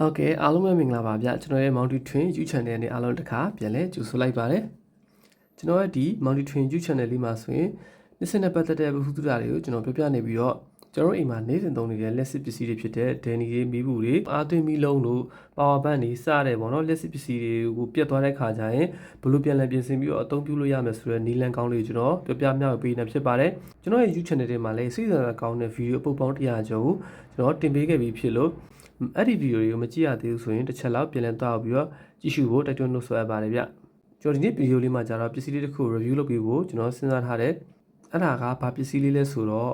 ဟုတ်ကဲ့အားလုံးပဲမင်္ဂလာပါဗျကျွန်တော်ရဲ့ Mounty Twin YouTube channel နဲ့အားလုံးတစ်ခါပြန်လဲကြိုဆိုလိုက်ပါတယ်ကျွန်တော်ရဲ့ဒီ Mounty Twin YouTube channel လေးမှာဆိုရင်နှစ်ဆက်နဲ့ပတ်သက်တဲ့ဘုသူတာတွေကိုကျွန်တော်ပြပြနေပြီးတော့ကျွန်တော်အိမ်မှာနေစဉ်သုံးနေတဲ့လက်စစ်ပစ္စည်းတွေဖြစ်တဲ့ဒန်နီတွေမီးဘူးတွေအာသွင်းမီးလုံးတို့ပါဝါဘန့်တွေစတဲ့ပေါ့နော်လက်စစ်ပစ္စည်းတွေကိုပြတ်သွားတဲ့ခါကျရင်ဘယ်လိုပြန်လည်ပြင်ဆင်ပြီးတော့အသုံးပြုလို့ရမယ်ဆိုတဲ့နီလန်ကောင်းလေးကိုကျွန်တော်ပြပြမျှဝေပေးနေဖြစ်ပါတယ်ကျွန်တော်ရဲ့ YouTube channel တွေမှာလည်းစိတ်ဆန္ဒကောင်းတဲ့ဗီဒီယိုအပုတ်ပေါင်း100ကျော်ကိုကျွန်တော်တင်ပေးခဲ့ပြီးဖြစ်လို့ အဲ့ဒီဗီဒီယိုတွေကိုမကြည့်ရသေးဘူးဆိုရင်တစ်ချက်လောက်ပြန်လည်သွားပြီးတော့ကြည့်ရှုဖို့တိုက်တွန်းလို့ဆိုရပါတယ်ဗျကျွန်တော်ဒီနေ့ဗီဒီယိုလေးမှာကျတော့ပစ္စည်းလေးတစ်ခု review လုပ်ပြီးဖို့ကျွန်တော်စဉ်းစားထားတယ်အဲ့ဒါကဘာပစ္စည်းလေးလဲဆိုတော့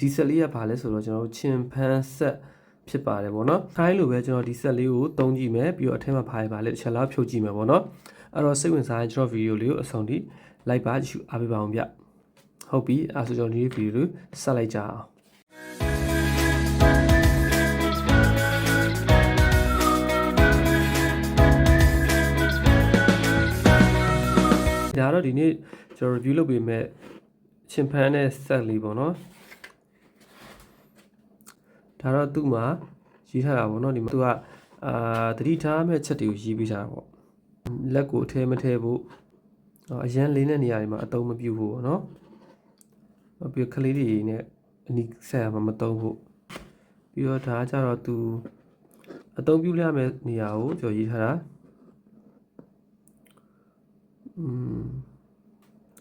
ဒီဆက်လေးကဘာလဲဆိုတော့ကျွန်တော်တို့ချင်ဖန်ဆက် ဖြစ်ပါတယ်ဗောနော်ခိုင်းလိုပဲကျွန်တော်ဒီဆက်လေးကိုတုံးကြည့်မယ်ပြီးတော့အထက်မှာဘာပါလဲတစ်ချက်လောက်ဖြုတ်ကြည့်မယ်ဗောနော်အဲ့တော့စိတ်ဝင်စားရင်ကျွန်တော်ဗီဒီယိုလေးကိုအဆုံးထိလိုက်ပါကြည့်ရှုအားပေးပါအောင်ဗျဟုတ်ပြီအဲ့ဆိုကျွန်တော်ဒီဗီဒီယိုလေးဆက်လိုက်ကြအောင်ဒါတော့ဒီနေ့ကျွန်တော် review လုပ်ပေးမဲ့ချင်ဖန်နဲ့ဆက်လေးပေါ့နော် ဒါတော့သူ့မှာရေးထားတာပေါ့နော်ဒီမှာသူကအာတတိထားမဲ့ချက်တွေကိုရေးပေးထားတာပေါ့လက်ကိုအထဲမထဲဖို့အရန်လေးတဲ့နေရာတွေမှာအသုံးမပြုဖို့ပေါ့နော်ပြီးတော့ကလေးတွေနဲ့အနီးဆက်ရမှာမသုံးဖို့ပြီးတော့ဒါကကြတော့သူအသုံးပြုရမယ့်နေရာကိုကျွန်တော်ရေးထားတာอืม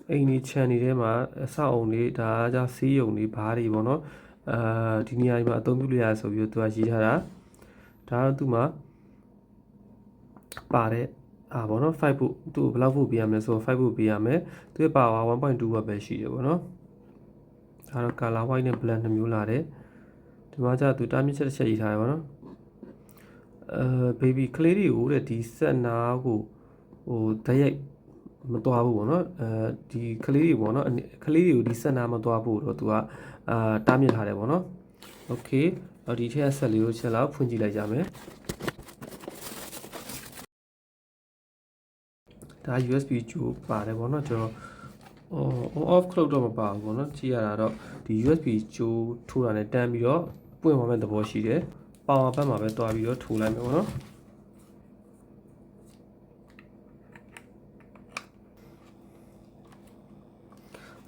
အိမ်ကြီးခြံနေထဲမှာအဆောက်အုံတွေဒါကကြစီးရုံတွေဘားတွေပေါ့နော် အာဒီနေရာဒီမှာအသုံးပြုလို့ရဆိုပြီးတော့သူကရေးထားတာဒါတော့သူမှာပါတဲ့အာပေါ့နော်5ဖို့သူ့ဘယ်လောက်ဖို့ပေးရမလဲဆိုတော့5ဖို့ပေးရမယ်သူရဲ့ power 1.2 watt ပဲရှိတယ်ပေါ့နော်ဒါတော့ color white နဲ့ black နှစ်မျိုးလာတယ်ဒီမှာကျသူတားမြစ်ချက်တစ်ချက်ရေးထားတယ်ပေါ့နော်အဲ baby ကလေးတွေကိုတဲ့ဒီဆက်နာကိုဟိုဓာတ်ရိုက်မတော်ဘူးပေါ့နော်အဲဒီကလေးတွေပေါ့နော်ကလေးတွေကိုဒီဆက်နာမတော်ဘူးတော့သူက အာတားမြစ်ထားတယ်ပေါ့နော်โอเคတော့ဒီထက်ဆက်လေးကိုချက်လောက်ဖွင့်ကြည့်လိုက်ကြမယ်ဒါ USB ကျိုးပါတယ်ပေါ့နော်ကျွန်တော်ဟို on off ခလုတ်တော့မပါဘူးပေါ့နော်ကြည့်ရတာတော့ဒီ USB ကျိုးထိုးတာနဲ့တန်းပြီးတော့ပွင့်သွားမဲ့သဘောရှိတယ်ပါဝါဘက်မှာပဲတွားပြီးတော့ထိုးလိုက်မယ်ပေါ့နော်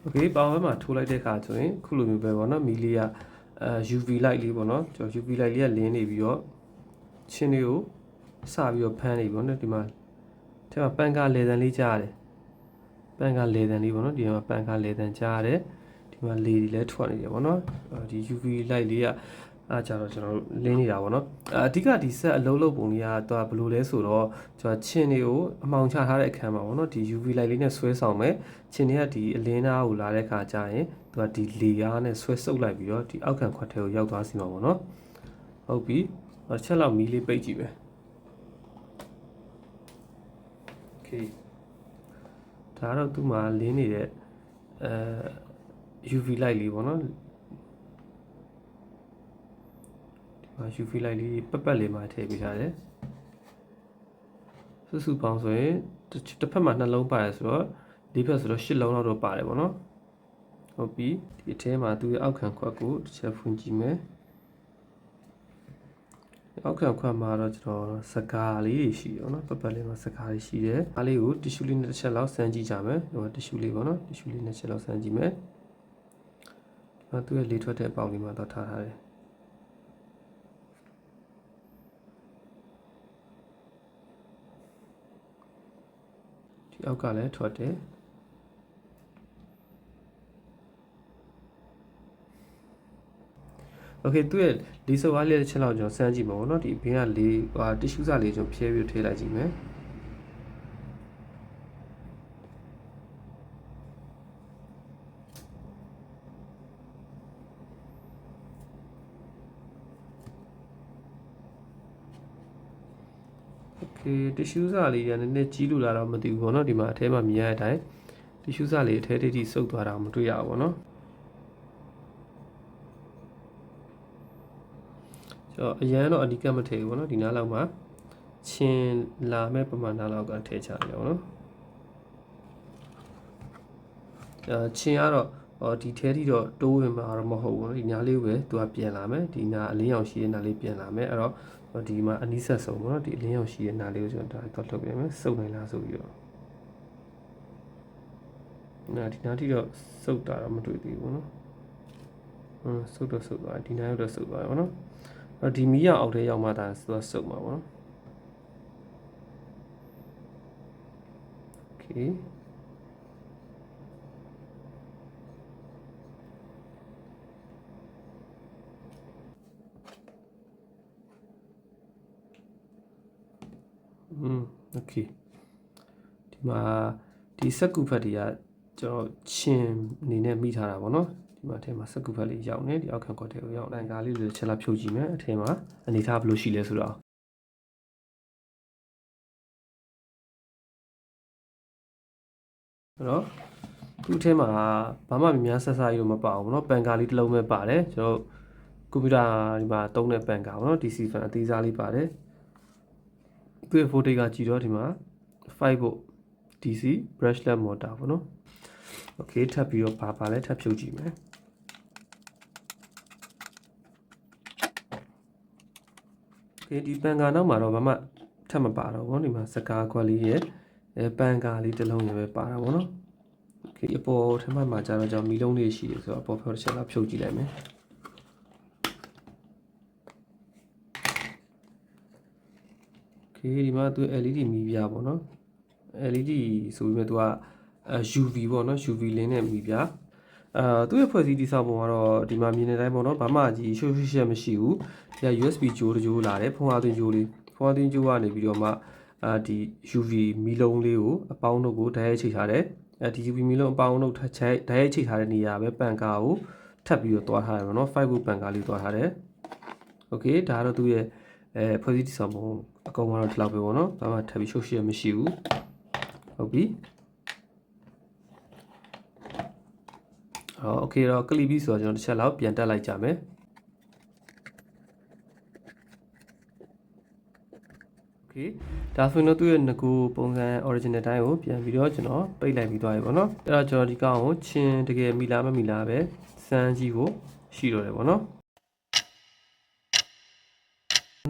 โอเคပေါင်ဘက်မှာထိုးလိုက်တဲ့အခါဆိုရင်ခုလိုမျိုးပဲပေါ့နော်မီလီကအဲ UV light လေးပေါ့နော်ကျွန်တော် UV light လေးကလင်းနေပြီးတော့ချင်းလေးကိုစပြီးတော့ဖမ်းနေပြီပေါ့နော်ဒီမှာထဲမှာပန်ကာလေတန်လေးကြားရတယ်ပန်ကာလေတန်လေးပေါ့နော်ဒီမှာပန်ကာလေတန်ကြားရတယ်ဒီမှာလေတွေလည်းထွက်နေတယ်ပေါ့နော်ဒီ UV light လေးက အဲကြတော့ကျွန်တော်တို့လင်းနေတာပေါ့နော်အဓိကဒီဆက်အလုံးလုံးပုံကြီးကသူကဘယ်လိုလဲဆိုတော့ကျွန်တော်ချင်းတွေကိုအမှောင်ချထားတဲ့အခန်းမှာပေါ့နော်ဒီ UV light လေးနဲ့ဆွဲဆောင်မယ်ချင်းတွေကဒီအလင်းသားကိုလာတဲ့အခါကျရင်သူကဒီလေယားနဲ့ဆွဲဆုပ်လိုက်ပြီးတော့ဒီအောက်ခံခွက်ထဲကိုရောက်သွားစီမှာပေါ့နော်ဟုတ်ပြီအချက်လောက်မီးလေးပိတ်ကြည့်ပဲ Okay ဒါတော့သူ့မှာလင်းနေတဲ့အဲ UV light လေးပေါ့နော် UV light လေးပက်ပက်လေးမှာထည့်ပေးထားတယ်စုစုပေါင်းဆိုရင်တစ်ဖက်မှာနှလုံးပါတယ်ဆိုတော့လေးဖက်ဆိုတော့၈လုံးလောက်တော့ပါတယ်ပေါ့နော်ဟုတ်ပြီဒီအထဲမှာသူ့ရဲ့အောက်ခံခွက်ကိုတစ်ချက်ဖွင့်ကြည့်မယ်အောက်ခံခွက်မှာတော့ကျွန်တော်စကားလေးတွေရှိတယ်နော်ပက်ပက်လေးမှာစကားလေးရှိတယ်အားလေးကိုတီရှူလေးနဲ့တစ်ချက်လောက်စမ်းကြည့်ကြမယ်ဟိုတီရှူလေးပေါ့နော်တီရှူလေးနဲ့တစ်ချက်လောက်စမ်းကြည့်မယ်ဒီမှာသူ့ရဲ့လေးထွက်တဲ့အပေါက်လေးမှာတော့ထားထားတယ် အောက်ကလည်းထွက်တယ်โอเคသူ့ရဲ့လီဆိုဝါလေးတစ်ချက်လောက်ကျွန်တော်စမ်းကြည့်မှာပေါ့နော်ဒီဘင်းကလေးဟာတ िश ူးစာလေးကျွန်တော်ဖြဲပြီးထည့်လိုက်ကြည့်မယ် okay တစ်ရှူးစာလေးကနည်းနည်းကြီးလို့လာတော့မသိဘူးပေါ့နော်ဒီမှာအထဲမှာမြင်ရတဲ့အတိုင်းတစ်ရှူးစာလေးအထဲတိတိစုပ်သွားတာမတွေ့ရဘူးပေါ့နော်ကျော်အရန်တော့အဓိကမထည့်ဘူးပေါ့နော်ဒီနားလောက်မှာချင်းလာမဲ့ပမာဏလောက်ကထည့်ချတယ်ပေါ့နော်အဲချင်းကတော့ဟောဒီထဲထိတော့တိုးဝင်မှာတော့မဟုတ်ဘူးဒီနားလေးပဲသူကပြန်လာမယ်ဒီနားအလင်းရောင်ရှိတဲ့နားလေးပြန်လာမယ်အဲ့တော့ ဒီမှာအနီးဆက်ဆုံးပေါ့နော်ဒီအလင်းရောင်ရှိတဲ့နားလေးကိုကျွန်တော်ဒါတော့ထုတ်ပြမယ်စုပ်နိုင်လားဆိုပြီးတော့နာဒီနားထိတော့စုပ်တာတော့မတွေ့သေးဘူးเนาะဟမ်စုပ်တော့စုပ်သွားဒီနားရောက်တော့စုပ်သွားတယ်ပေါ့နော်အဲ့တော့ဒီမီးရောင်အောက်ထဲရောက်မှဒါသူကစုပ်မှာပေါ့နော် Okay อื มโอเคဒီမှာဒီစက်ကူဖတ်တွေကကျွန်တော်ချင်းအနေနဲ့မိထားတာပေါ့နော်ဒီမှာအထဲမှာစက်ကူဖတ်လေးရောက်နေဒီအောက်ခံကွက်တွေကိုရောက်တန်ကားလေးတွေချက်လာဖြုတ်ကြည့်မယ်အထဲမှာအနေထားဘယ်လိုရှိလဲဆိုတော့အဲ့တော့ခုအထဲမှာဘာမှများများဆက်စားရလို့မပါဘူးเนาะပန်ကာလေးတစ်လုံးပဲပါတယ်ကျွန်တော်ကွန်ပျူတာဒီမှာတုံးတဲ့ပန်ကာပေါ့เนาะ DC fan အသေးစားလေးပါတယ် သူ့ရဲ့ voltage ကကြည်တော့ဒီမှာ5 volt DC brushless motor ပေါ့နော် okay ထပ်ပြီးတော့ဘာပါလဲထပ်ဖြုတ်ကြည့်မယ် okay ဒီပန်ကာနောက်မှာတော့ဘာမှထပ်မပါတော့ဘူးဒီမှာစကားခွက်လေးရဲ့အဲပန်ကာလေးတစ်လုံးလည်းပဲပါတာပေါ့နော် okay အပေါ်ထပ်မှမှာကျတော့ကျွန်တော်မီလုံးလေးရှိတယ်ဆိုတော့အပေါ်ဖြုတ်တစ်ချက်လောက်ဖြုတ်ကြည့်လိုက်မယ် okay ဒီမှာသူ LED မီးပြပေါ့နော် LED ဆိုပြီးမှသူက UV ပေါ့နော် UV လင်းနဲ့မီးပြအာသူ့ရဲ့ဖွဲ့စည်းတိစောက်ပုံကတော့ဒီမှာမြင်နေတိုင်းပေါ့နော်ဘာမှကြီးရှုပ်ရှုပ်ရှက်မရှိဘူးဒီက USB ဂျိုးတဂျိုးလာတယ်ဖုန်းအသွင်းဂျိုးလေးဖုန်းအသွင်းဂျိုးကနေပြီးတော့မှအာဒီ UV မီးလုံးလေးကိုအပေါင်းတို့ကိုဓာတ်ရိုက်ချိန်ထားတယ်အဲဒီ UV မီးလုံးအပေါင်းတို့ထက်ချိုက်ဓာတ်ရိုက်ချိန်ထားတဲ့နေရာပဲပန်ကာကိုထပ်ပြီးတော့တွားထားတယ်ပေါ့နော်5ခုပန်ကာလေးတွားထားတယ် okay ဒါကတော့သူ့ရဲ့အဲဖွဲ့စည်းတိစောက်ပုံ အကောင်ကတော့ဒီလောက်ပဲပေါ့နော်ဘာမှထပ်ပြီးရှုပ်ရှက်မရှိဘူးဟုတ်ပြီဟောโอเคတော့ကလီဘီဆိုတော့ကျွန်တော်တစ်ချက်လောက်ပြန်တက်လိုက်ကြမယ်โอเคဒါဆိုရင်တော့သူ့ရဲ့ငကိုပုံစံ original တိုင်းကိုပြန်ပြီးတော့ကျွန်တော်ပိတ်လိုက်ပြီးသွားပြီပေါ့နော်အဲ့တော့ကျွန်တော်ဒီကောင်ကိုချင်းတကယ်မိလားမမိလားပဲစမ်းကြည့်ဖို့ရှိတော့တယ်ပေါ့နော်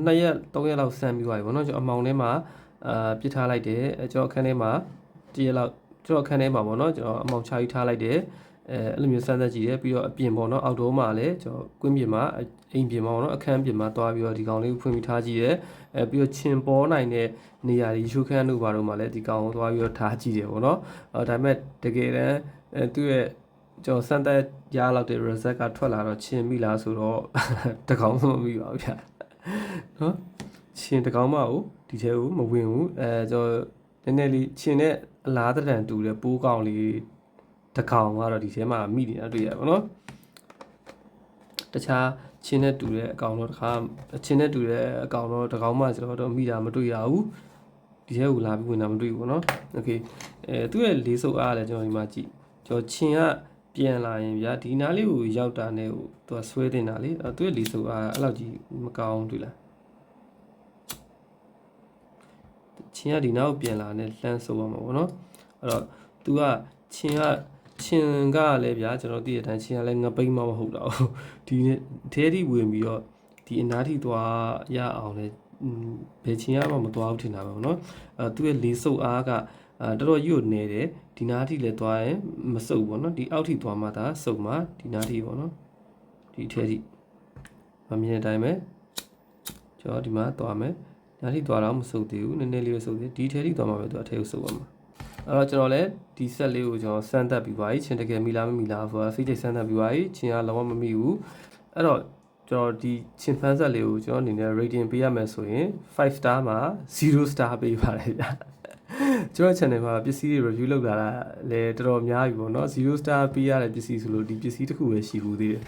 နှစ်ရက်သုံးရက်လောက်ဆမ်းပြီးသွားပြီပေါ့နော်ကျွန်တော်အမောင်ထဲမှာအာပြစ်ထားလိုက်တယ်အဲကျွန်တော်အခန်းထဲမှာတရက်လောက်ကျွန်တော်အခန်းထဲမှာပေါ့နော်ကျွန်တော်အမောင်ချာကြီးထားလိုက်တယ်အဲအဲ့လိုမျိုးစမ်းသက်ကြည့်တယ်ပြီးတော့အပြင်ပေါ့နော်အောက်တိုးမှာလည်းကျွန်တော်ကွင်းပြင်မှာအိမ်ပြင်မှာပေါ့နော်အခန်းပြင်မှာသွားပြီးတော့ဒီကောင်လေးကိုဖွင့်ပြီးထားကြည့်တယ်အဲပြီးတော့ချင်ပေါ်နိုင်တဲ့နေရာတွေရှုခန်းတို့ဘာတို့မှာလည်းဒီကောင်ကိုသွားပြီးတော့ထားကြည့်တယ်ပေါ့နော်အဲဒါပေမဲ့တကယ်တမ်းအဲသူ့ရဲ့ကျွန်တော်စမ်းသက်ရလောက်တဲ့ result ကထွက်လာတော့ချင်ပြီလားဆိုတော့တကောင်မှမမိပါဘူးဗျာ နော်ချင်းတကောင်မဟုတ်ဒီထဲကိုမဝင်ဘူးအဲကျွန်တော်နည်းနည်းလေးချင်းနဲ့အလားတန်တူတဲ့ပိုးကောင်လေးတကောင်ကတော့ဒီထဲမှာမိနေတာတွေ့ရပါတော့တခြားချင်းနဲ့တူတဲ့အကောင်တော့တခါချင်းနဲ့တူတဲ့အကောင်တော့တကောင်မှကျွန်တော်တော့မိတာမတွေ့ရဘူးဒီထဲကိုလာပြီးဝင်တာမတွေ့ဘူးပေါ့နော်โอเคအဲသူ့ရဲ့လေးစုပ်အားလည်းကျွန်တော်ဒီမှာကြည့်ကျွန်တော်ချင်းကပြန်လာရင်ဗျာဒီနားလေးကိုရောက်တာနဲ့ဟိုသူကဆွဲတင်တာလေအဲသူ့ရဲ့လေးစုပ်အားအဲ့လောက်ကြီးမကောင်းတွေ့လား ချင်းကဒီနောက်ပြန်လာနဲ့လှမ်းဆိုပါမှာပေါ့နော်အဲ့တော့ तू ကချင်းကချင်းကလည်းဗျာကျွန်တော်သိတဲ့အတိုင်းချင်းကလည်းငပိမ့်မမဟုတ်တော့ဒီထဲထိဝင်ပြီးတော့ဒီအနာထိသွားရအောင်လဲဘယ်ချင်းရမှမသွားဘူးထင်တာပဲပေါ့နော်အဲသူ့ရဲ့လေးစုပ်အားကအဲတော်တော်ရွတ်နေတယ်ဒီနားထိလည်းသွားရင်မစုပ်ပေါ့နော်ဒီအောက်ထိသွားမှသာစုပ်မှာဒီနားထိပေါ့နော်ဒီအထက်ထိမမြင်တဲ့အတိုင်းပဲကျွန်တော်ဒီမှာသွားမယ် နားထိသွားတော့မစုပ်သေးဘူးနည်းနည်းလေးပဲစုပ်သေးဒီထဲထိသွားမှပဲသူအထဲကိုစုပ်ပါမှာအဲ့တော့ကျွန်တော်လည်းဒီဆက်လေးကိုကျွန်တော်စမ်းသပ်ပြီးပါပြီချင်းတကယ်မိလားမမိလားဆိုတာစိတ်ချိတ်စမ်းသပ်ပြီးပါပြီချင်းကလုံးဝမမိဘူးအဲ့တော့ကျွန်တော်ဒီချင်းဖန်းဆက်လေးကိုကျွန်တော်အနေနဲ့ rating ပေးရမယ်ဆိုရင်5 star မှာ0 star ပေးပါတယ်ဗျာကျွန်တော် channel မှာပစ္စည်းတွေ review လုပ်လာတာလည်းတော်တော်များပြီပေါ့နော်0 star ပေးရတဲ့ပစ္စည်းဆိုလို့ဒီပစ္စည်းတစ်ခုပဲရှိဘူးသေးတယ်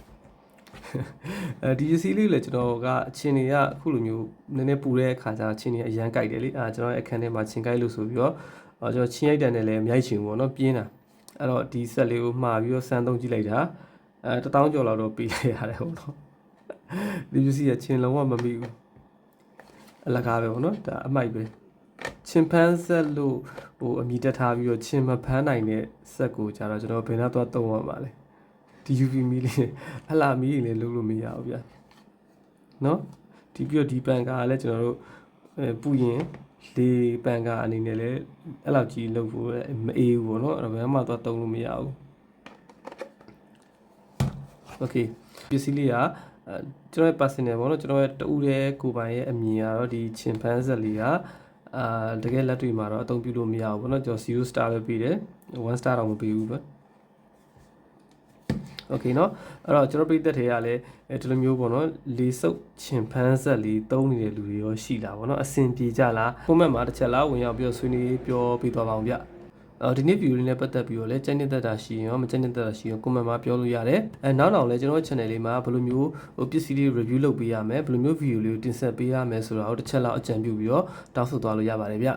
အဲဒီပစ္စည်းလေးလည်းကျွန်တော်ကအချင်းတွေကအခုလိုမျိုးနည်းနည်းပူတဲ့အခါကျအချင်းတွေအရန်ကြိုက်တယ်လေအဲကျွန်တော်ရဲ့အခန်းထဲမှာချင်းကြိုက်လို့ဆိုပြီးတော့အော်ကျွန်တော်ချင်းရိုက်တန်နဲ့လည်းမြိုက်ချင်ဘူးပေါ့နော်ပြင်းတာအဲ့တော့ဒီဆက်လေးကိုမှားပြီးတော့စမ်းသုံးကြည့်လိုက်တာအဲတထောင်ကျော်လောက်တော့ပေးလိုက်ရတယ်ပေါ့နော်ဒီပစ္စည်းကချင်းလုံးဝမမိဘူးအလကားပဲပေါ့နော်ဒါအမိုက်ပဲချင်ဖန်းဆက်လို့ဟိုအမိတက်ထားပြီးတော့ချင်မဖန်းနိုင်တဲ့ဆက်ကိုကြတော့ကျွန်တော်ဘယ်နှတော့သုံးရမှာလဲ ဒီ UV မီလေးအလှမီလေးလည်းလုပ်လို့မရဘူးဗျာနော်ဒီပြီးတော့ဒီပန်ကာကလည်းကျွန်တော်တို့အဲပူရင်လေပန်ကာအနေနဲ့လည်းအဲ့လောက်ကြီးလုပ်ဖို့မအေးဘူးပေါ့နော်အဲ့တော့ဘယ်မှတော့သုံးလို့မရဘူး okay ပစ္စည်းလေးကအဲကျွန်တော်ရဲ့ personal ပေါ့နော်ကျွန်တော်ရဲ့တူတဲ့ကိုယ်ပိုင်ရဲ့အမြင်ကတော့ဒီချင်ဖန်းဆက်လေးကအာတကယ်လက်တွေ့မှာတော့အသုံးပြုလို့မရဘူးပေါ့နော်ကျွန်တော်0 star ပဲပေးတယ်1 star တော့မပေးဘူးပေါ့ okay เนาะအဲ့တော့ကျွန်တော်ပြည်သက်တွေကလည်းအဲဒီလိုမျိုးပေါ့နော်လေစုပ်ချင်ဖန်းဆက်လေးတုံးနေတဲ့လူတွေရောရှိလာပေါ့နော်အဆင်ပြေကြလား comment မှာတစ်ချက်လားဝင်ရောက်ပြီးတော့ဆွေးနွေးပြောပြသွားပါအောင်ဗျအော်ဒီနေ့ view လေးနဲ့ပတ်သက်ပြီးတော့လည်းကြိုက်နေတဲ့တာရှိရင်ရောမကြိုက်နေတဲ့တာရှိရင် comment မှာပြောလို့ရတယ်အဲနောက်တော့လည်းကျွန်တော် channel လေးမှာဘယ်လိုမျိုးဟိုပစ္စည်းလေး review လုပ်ပေးရမယ်ဘယ်လိုမျိုး video လေးကိုတင်ဆက်ပေးရမယ်ဆိုတာကိုတစ်ချက်လောက်အကြံပြုပြီးတော့တောင်းဆိုသွားလို့ရပါတယ်ဗျ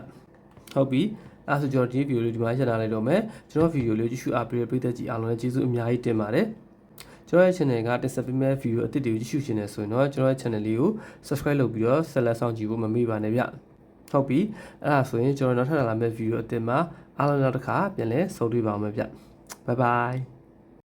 ဟုတ်ပြီ အဲဆိုကျွန်တော်ဒီ video လေးဒီမှာရှင်းလာလိုက်တော့မယ်ကျွန်တော် video လေးကိုကြည့်ရှုအားပေးတဲ့ပရိသတ်ကြီးအားလုံးလည်းကျေးဇူးအများကြီးတင်ပါတယ်ကျွန်တော်ရဲ့ channel ကတင်ဆက်ပေးမယ့် video အသစ်တွေကိုကြည့်ရှုရှင်နေဆိုရင်တော့ကျွန်တော်ရဲ့ channel လေးကို subscribe လုပ်ပြီးတော့ဆက်လက်ဆောင်ကြည့်ဖို့မမေ့ပါနဲ့ဗျဟုတ်ပြီအဲ့ဒါဆိုရင်ကျွန်တော်နောက်ထပ်လာမယ့် video အသစ်မှာအားလုံးနောက်တစ်ခါပြန်လဲဆုံတွေ့ပါအောင်မယ်ဗျ bye bye